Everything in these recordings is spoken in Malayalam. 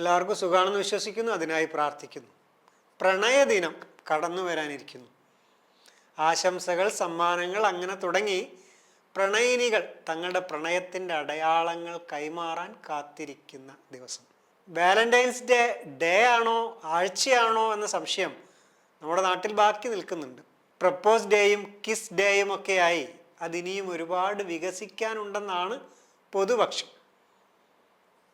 എല്ലാവർക്കും സുഖമാണെന്ന് വിശ്വസിക്കുന്നു അതിനായി പ്രാർത്ഥിക്കുന്നു. പ്രണയദിനം കടന്നു വരാനിരിക്കുന്നു. ആശംസകൾ സമ്മാനങ്ങൾ അങ്ങനെ തുടങ്ങി പ്രണയിനികൾ തങ്ങളുടെ പ്രണയത്തിന്റെ അടയാളങ്ങൾ കൈമാറാൻ കാത്തിരിക്കുന്ന ദിവസം. വാലന്റൈൻസ് ഡേ ഡേ ആണോ ആഴ്ചയാണോ എന്ന സംശയം നമ്മുടെ നാട്ടിൽ ബാക്കി നിൽക്കുന്നുണ്ട്. പ്രപ്പോസ് ഡേയും കിസ് ഡേയും ഒക്കെയായി അതിനിയും ഒരുപാട് വികസിക്കാനുണ്ടെന്നാണ് പൊതുപക്ഷം.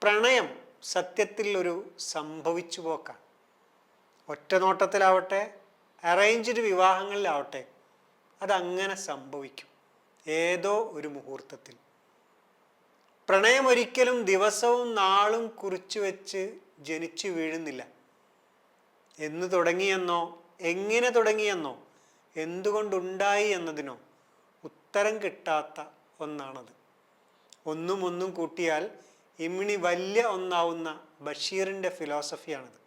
പ്രണയം സത്യത്തിൽ ഒരു സംഭവിച്ചു പോക്കാണ്. ഒറ്റ നോട്ടത്തിലാവട്ടെ അറേഞ്ച്ഡ് വിവാഹങ്ങളിലാവട്ടെ അതങ്ങനെ സംഭവിക്കും. ഏതോ ഒരു മുഹൂർത്തത്തിൽ. പ്രണയമൊരിക്കലും ദിവസവും നാളും കുറിച്ചു വെച്ച് ജനിച്ചു വീഴുന്നില്ല. എന്ന് തുടങ്ങിയെന്നോ എങ്ങനെ തുടങ്ങിയെന്നോ എന്തുകൊണ്ടുണ്ടായി എന്നതിനോ ഉത്തരം കിട്ടാത്ത ഒന്നാണത്. ഒന്നും ഒന്നും കൂട്ടിയാൽ ഇമ്മിണി വലിയ ഒന്നാവുന്ന ബഷീറിന്റെ ഫിലോസഫിയാണിത്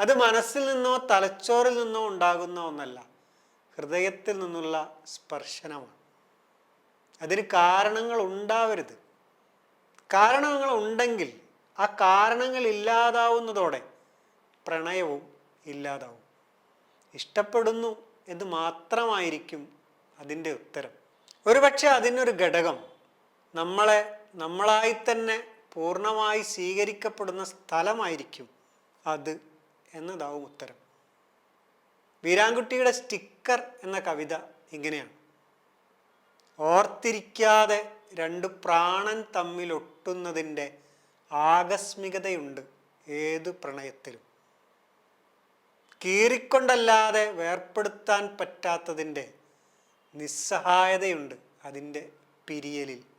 അത് മനസ്സിൽ നിന്നോ തലച്ചോറിൽ നിന്നോ ഉണ്ടാകുന്ന ഒന്നല്ല ഹൃദയത്തിൽ നിന്നുള്ള സ്പർശനമാണ്. അതിന് കാരണങ്ങൾ ഉണ്ടാവരുത്. കാരണങ്ങൾ ഉണ്ടെങ്കിൽ ആ കാരണങ്ങൾ ഇല്ലാതാവുന്നതോടെ പ്രണയവും ഇല്ലാതാവും. ഇഷ്ടപ്പെടുന്നു എന്ന് മാത്രമായിരിക്കും അതിന്റെ ഉത്തരം. ഒരുപക്ഷെ അതിനൊരു ഘടകം നമ്മളെ നമ്മളായി തന്നെ പൂർണമായി സ്വീകരിക്കപ്പെടുന്ന സ്ഥലമായിരിക്കും അത് എന്നതാവും ഉത്തരം. വീരാൻകുട്ടിയുടെ സ്റ്റിക്കർ എന്ന കവിത ഇങ്ങനെയാണ്. ഓർത്തിരിക്കാതെ രണ്ട് പ്രാണൻ തമ്മിൽ ഒട്ടുന്നതിന്റെ ആകസ്മികതയുണ്ട് ഏതു പ്രണയത്തിലും. കീറിക്കൊണ്ടല്ലാതെ വേർപ്പെടുത്താൻ പറ്റാത്തതിന്റെ നിസ്സഹായതയുണ്ട് അതിന്റെ പിരിയലിൽ.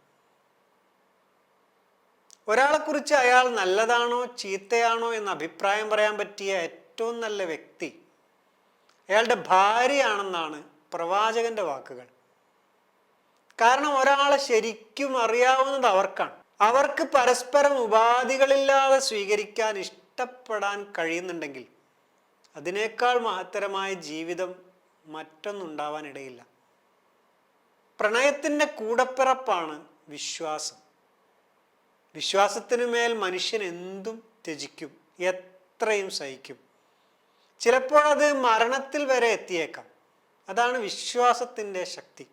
ഒരാളെക്കുറിച്ച് അയാൾ നല്ലതാണോ ചീത്തയാണോ എന്ന് അഭിപ്രായം പറയാൻ പറ്റിയ ഏറ്റവും നല്ല വ്യക്തി അയാളുടെ ഭാര്യയാണെന്നാണ് പ്രവാചകന്റെ വാക്കുകൾ. കാരണം ഒരാളെ ശരിക്കും അറിയാവുന്നത് അവർക്കാണ്. അവർക്ക് പരസ്പരം ഉപാധികളില്ലാതെ സ്വീകരിക്കാൻ ഇഷ്ടപ്പെടാൻ കഴിയുന്നുണ്ടെങ്കിൽ അതിനേക്കാൾ മഹത്തരമായ ജീവിതം മറ്റൊന്നുണ്ടാവാനിടയില്ല. പ്രണയത്തിന്റെ കൂടപ്പിറപ്പാണ് വിശ്വാസം. വിശ്വാസത്തിനു മേൽ മനുഷ്യൻ എന്തും ത്യജിക്കും എത്രയും സഹിക്കും. ചിലപ്പോൾ അത് മരണത്തിൽ വരെ എത്തിയേക്കാം. അതാണ് വിശ്വാസത്തിന്റെ ശക്തി.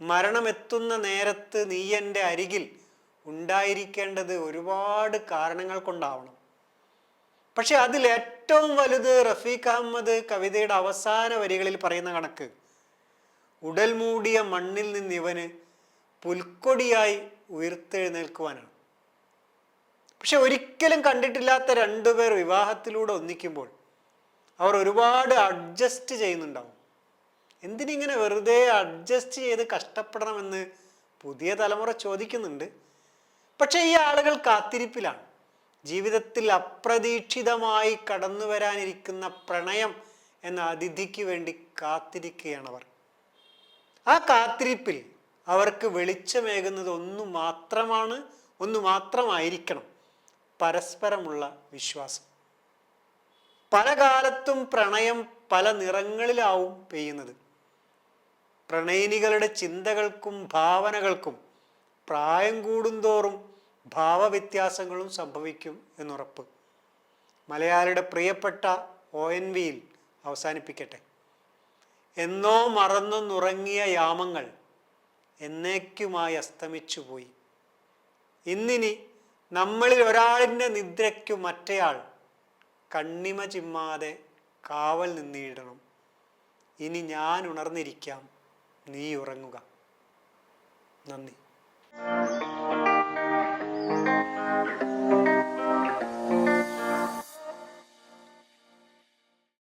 മരണമെത്തുന്ന നേരത്ത് നീ എന്റെ അരികിൽ ഉണ്ടായിരിക്കേണ്ടത് ഒരുപാട് കാരണങ്ങൾ കൊണ്ടാവണം. പക്ഷെ അതിൽ ഏറ്റവും വലുത് റഫീഖ് അഹമ്മദ് കവിതയുടെ അവസാന വരികളിൽ പറയുന്ന കണക്ക് ഉടൽ മൂടിയ മണ്ണിൽ നിന്ന് ഇവന് പുൽക്കൊടിയായി ഉയർത്തെഴുന്നേൽക്കുവാനാണ്. പക്ഷെ ഒരിക്കലും കണ്ടിട്ടില്ലാത്ത രണ്ടുപേർ വിവാഹത്തിലൂടെ ഒന്നിക്കുമ്പോൾ അവർ ഒരുപാട് അഡ്ജസ്റ്റ് ചെയ്യുന്നുണ്ടാവും. എന്തിനിങ്ങനെ വെറുതെ അഡ്ജസ്റ്റ് ചെയ്ത് കഷ്ടപ്പെടണമെന്ന് പുതിയ തലമുറ ചോദിക്കുന്നുണ്ട്. പക്ഷേ ഈ ആളുകൾ കാത്തിരിപ്പിലാണ്. ജീവിതത്തിൽ അപ്രതീക്ഷിതമായി കടന്നു വരാനിരിക്കുന്ന പ്രണയം എന്ന അതിഥിക്ക് വേണ്ടി കാത്തിരിക്കുകയാണവർ ആ കാത്തിരിപ്പിൽ അവർക്ക് വെളിച്ചമേകുന്നത് ഒന്നു മാത്രമാണ് ഒന്നു മാത്രമായിരിക്കണം പരസ്പരമുള്ള വിശ്വാസം. പല കാലത്തും പ്രണയം പല നിറങ്ങളിലാവും പെയ്യുന്നത്. പ്രണയിനികളുടെ ചിന്തകൾക്കും ഭാവനകൾക്കും പ്രായം കൂടുന്തോറും ഭാവവ്യത്യാസങ്ങളും സംഭവിക്കും എന്നുറപ്പ്. മലയാളിയുടെ പ്രിയപ്പെട്ട ഒ എൻ വിയിൽ അവസാനിപ്പിക്കട്ടെ. എന്നോ മറന്നൊന്നുറങ്ങിയ യാമങ്ങൾ എന്നേക്കുമായി അസ്തമിച്ചുപോയി. ഇന്നിനി നമ്മളിൽ ഒരാളിന്റെ നിദ്രയ്ക്കു മറ്റേയാൾ കണ്ണിമ ചിമ്മാതെ കാവൽ നിന്നിടണം. ഇനി ഞാൻ ഉണർന്നിരിക്കാം. നീ ഉറങ്ങുക. നന്ദി.